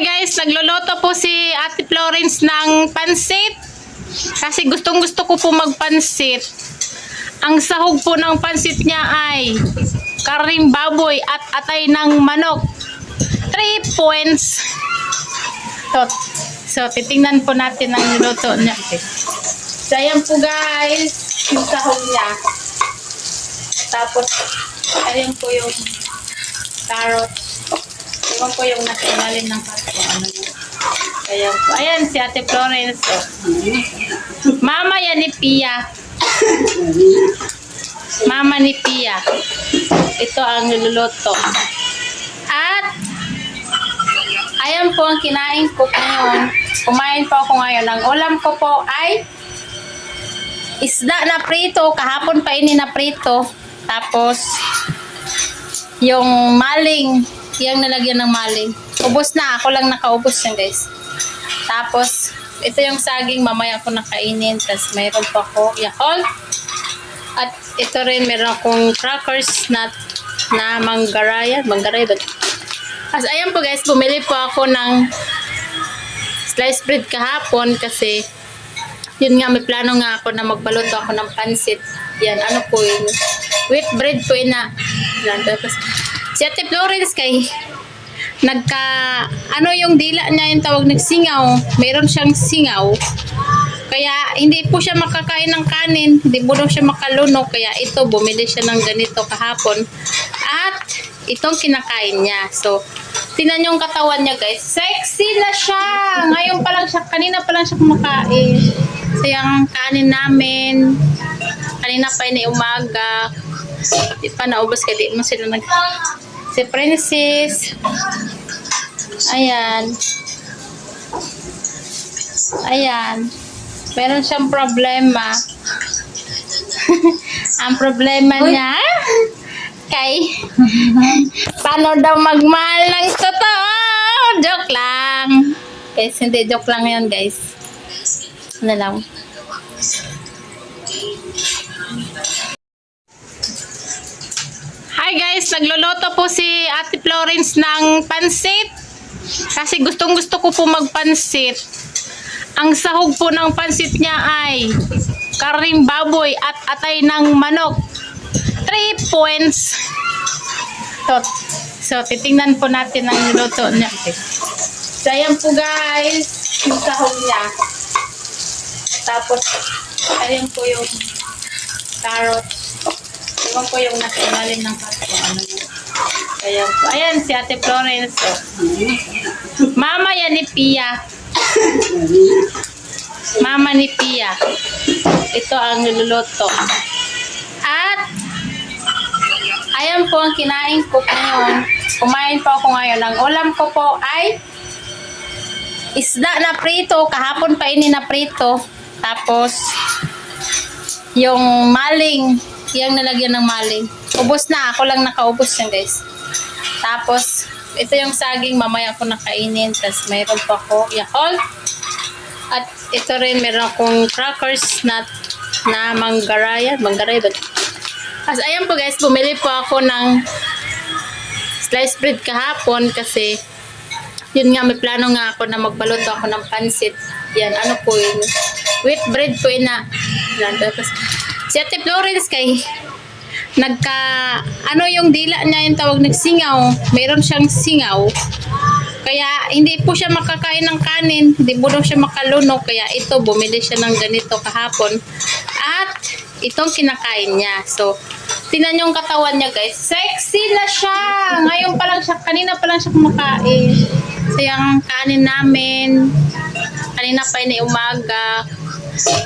guys, nagluluto po si Ate Florence ng pansit. Kasi gustong gusto ko po magpansit. Ang sahog po ng pansit niya ay karing baboy at atay ng manok. 3 points. So, so titingnan po natin ang niluto niya. So, ayan po guys, yung sahog niya. Tapos, ayan po yung carrot. Iwan ko yung nasa ilalim ng kaso. Ano. Ayan po. Ayan si Ate Florence. Oh. Mama yan ni Pia. Mama ni Pia. Ito ang niluluto. At ayan po ang kinain ko ngayon. Kumain po ako ngayon. Ang ulam ko po ay isda na prito. Kahapon pa ini na prito. Tapos yung maling, yung nalagyan ng maling. Ubos na, ako lang nakaubos yan guys. Tapos, ito yung saging, mamaya ako nakainin. Tapos, mayroon pa ako Yakult. At ito rin, meron akong crackers na, na manggaraya. Manggaray ba? Tapos, ayan po guys, bumili po ako ng sliced bread kahapon kasi yun nga, may plano nga ako na magbaluto ako ng pansit. Yan, ano po yun? Wheat bread po yun na. Yan, tapos, si Ate Florence kay nagka, ano yung dila niya yung tawag nagsingaw. Meron siyang singaw. Kaya, hindi po siya makakain ng kanin. Hindi po siya makalunok. Kaya ito, bumili siya ng ganito kahapon. At, itong kinakain niya. So, niyo yung katawan niya, guys. Sexy na siya! Ngayon pa lang siya, kanina pa lang siya kumakain. So, yung kanin namin, kanina pa ini umaga. Di pa naubos ka, di mo sila nag... Si Princess. Ayan. Ayan. Meron siyang problema. Ang problema niya, kay paano daw magmahal ng totoo? Joke lang. Guys, hindi joke lang yan, guys. Ano lang. Guys, nagluluto po si Ate Florence ng pansit. Kasi gustong gusto ko po magpansit. Ang sahog po ng pansit niya ay karing baboy at atay ng manok. 3 points. So, so titingnan po natin ang niluto niya. So, ayan po guys, yung sahog niya. Tapos, ayan po yung carrot. Iwan ko yung nasa ng kaso. Ayan po. Ayan si Ate Florence. Oh. Mama yan ni Pia. Mama ni Pia. Ito ang niluluto. At ayan po ang kinain ko ngayon. Kumain po ako ngayon. Ang ulam ko po ay isda na prito. Kahapon pa ini na prito. Tapos yung maling, yung nalagyan ng maling. Ubos na, ako lang nakaubos yan guys. Tapos, ito yung saging, mamaya ako nakainin. Tapos, mayroon pa ako Yakult. At ito rin, meron akong crackers na, na manggaraya. Manggaray ba? Tapos, ayan po guys, bumili po ako ng sliced bread kahapon kasi yun nga, may plano nga ako na magbaluto ako ng pansit. Yan, ano po yun? Wheat bread po yun na. Yan, tapos, si Ate Florence kay nagka, ano yung dila niya yung tawag nagsingaw. Meron siyang singaw. Kaya, hindi po siya makakain ng kanin. Hindi po siya makalunok. Kaya ito, bumili siya ng ganito kahapon. At, itong kinakain niya. So, niyo yung katawan niya, guys. Sexy na siya! Ngayon pa lang siya, kanina pa lang siya kumakain. So, yung kanin namin, kanina pa ini umaga.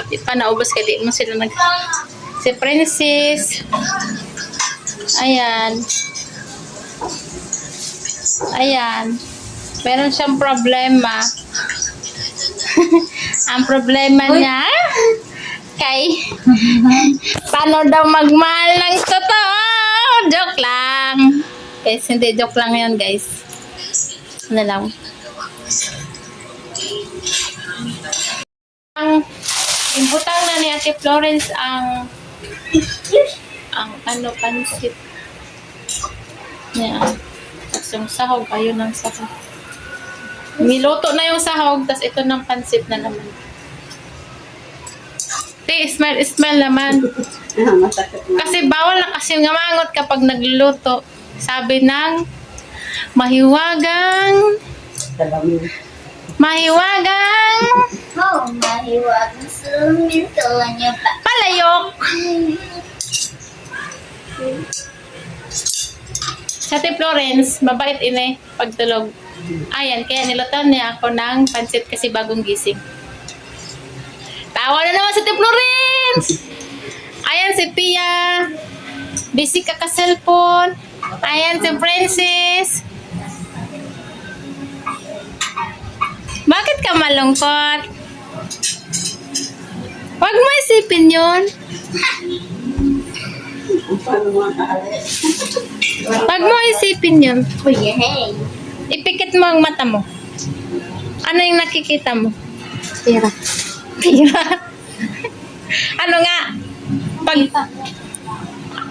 Di pa naubos ka, di mo sila nag... Si Princess. Ayan. Ayan. Meron siyang problema. Ang problema niya, kay paano daw magmahal ng totoo? Joke lang. Guys, hindi joke lang yan, guys. Ano lang. Ang imbutang na ni Ate Florence ang ang ano pansit niya. Tapos yung sahog, ayun ang sahog. Niluto na yung sahog, tas ito ng pansit na naman. Te, smell, smell naman. Ah. Kasi bawal na kasi ngamangot kapag nagluluto. Sabi ng mahiwagang, mahiwagang Oh, mahiwag sa mintuan niya pa. palayok. Sa Ate Florence, mabait ine pagtulog. Ayan, kaya nilutan niya ako ng pansit kasi bagong gising. Tawa na naman sa Ate Florence! Ayan si Pia. Busy ka ka cellphone. Ayan si Princess. Bakit ka malungkot? Huwag mo isipin yun. Paano mga kaalis? Huwag mo isipin yun. Kuya, hey. Ipikit mo ang mata mo. Ano yung nakikita mo? Tira. Pira. ano nga? Pag...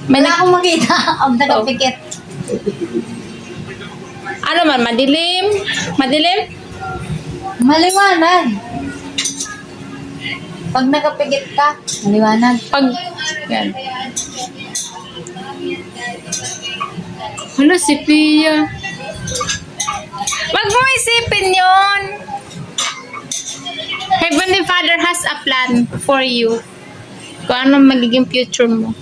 May Wala akong makita. Ang tagapikit. ano man, madilim? Madilim? Maliwanag. Pag nakapikit ka, maliwanag. Pag... Yan. Hala, si Pia. Wag mo isipin yun. Heavenly Father has a plan for you. Kung ano magiging future mo.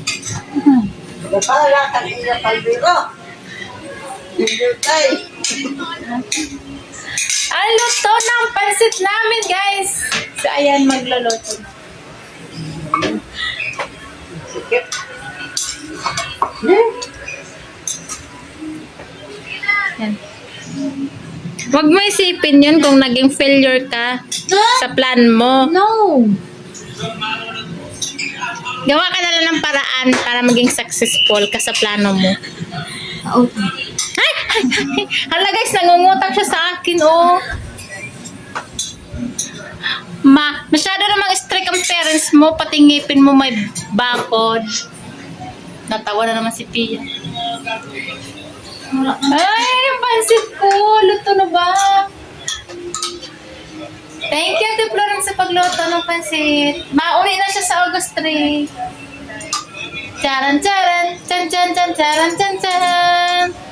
Wala kanina palbiro. Hindi tayo. Ang luto ng pansit namin, guys. So, ayan, magluluto. Sikip. Eh, Huwag mo isipin yun kung naging failure ka sa plan mo. No. Gawa ka na lang ng paraan para maging successful ka sa plano mo. Okay. Ay! ay, ay. Hala guys, nangungutang siya sa akin, oh. Ma, masyado namang strict ang parents mo, pati ngipin mo may bakod. Natawa na naman si Pia. Ay, yung pansit ko. Pansit. Mauni na siya sa August 3. Charan, charan, chan, chan, chan, charan, chan, chan.